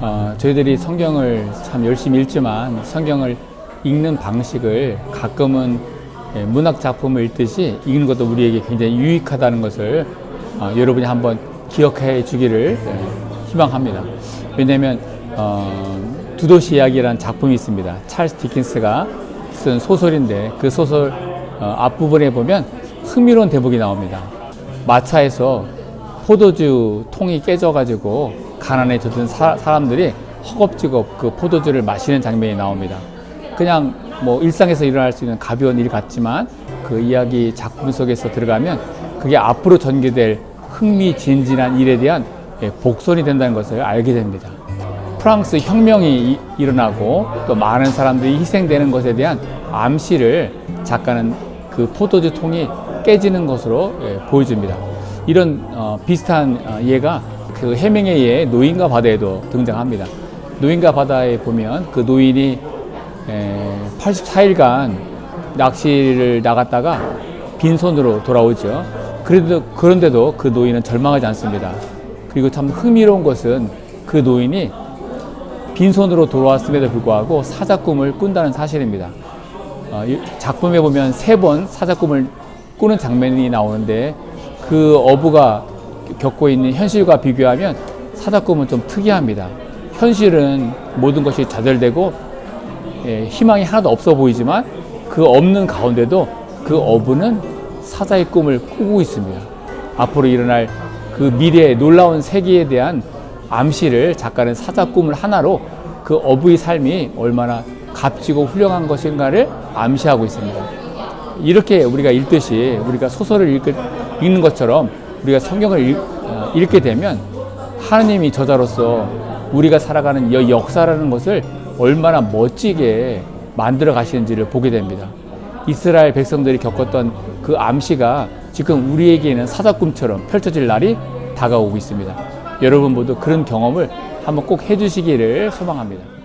어, 저희들이 성경을 참 열심히 읽지만 성경을 읽는 방식을 가끔은 예, 문학 작품을 읽듯이 읽는 것도 우리에게 굉장히 유익하다는 것을 어, 여러분이 한번 기억해 주기를 예, 희망합니다. 왜냐하면 어, 두도시 이야기라는 작품이 있습니다. 찰스 디킨스가 쓴 소설인데 그 소설 어, 앞부분에 보면 흥미로운 대목이 나옵니다. 마차에서 포도주 통이 깨져가지고 가난에 젖은 사, 사람들이 허겁지겁 그 포도주를 마시는 장면이 나옵니다. 그냥 뭐 일상에서 일어날 수 있는 가벼운 일 같지만 그 이야기 작품 속에서 들어가면 그게 앞으로 전개될 흥미진진한 일에 대한 예, 복선이 된다는 것을 알게 됩니다. 프랑스 혁명이 이- 일어나고 또 많은 사람들이 희생되는 것에 대한 암시를 작가는 그 포도주 통이 깨지는 것으로 예, 보여줍니다. 이런 어, 비슷한 어, 예가 그 해밍웨이의 노인과 바다에도 등장합니다. 노인과 바다에 보면 그 노인이 84일간 낚시를 나갔다가 빈손으로 돌아오죠. 그래도 그런데도 그 노인은 절망하지 않습니다. 그리고 참 흥미로운 것은 그 노인이 빈손으로 돌아왔음에도 불구하고 사자 꿈을 꾼다는 사실입니다. 어, 이 작품에 보면 세 번 사자 꿈을 꾸는 장면이 나오는데 그 어부가 겪고 있는 현실과 비교하면 사자꿈은 좀 특이합니다. 현실은 모든 것이 좌절되고 예, 희망이 하나도 없어 보이지만 그 없는 가운데도 그 어부는 사자의 꿈을 꾸고 있습니다. 앞으로 일어날 그 미래의 놀라운 세계에 대한 암시를 작가는 사자 꿈을 하나로 그 어부의 삶이 얼마나 값지고 훌륭한 것인가를 암시하고 있습니다. 이렇게 우리가 읽듯이 우리가 소설을 읽, 읽는 것처럼 우리가 성경을 읽, 어, 읽게 되면 하나님이 저자로서 우리가 살아가는 이 역사라는 것을 얼마나 멋지게 만들어 가시는지를 보게 됩니다. 이스라엘 백성들이 겪었던 그 암시가 지금 우리에게는 사자꿈처럼 펼쳐질 날이 다가오고 있습니다. 여러분 모두 그런 경험을 한번 꼭 해주시기를 소망합니다.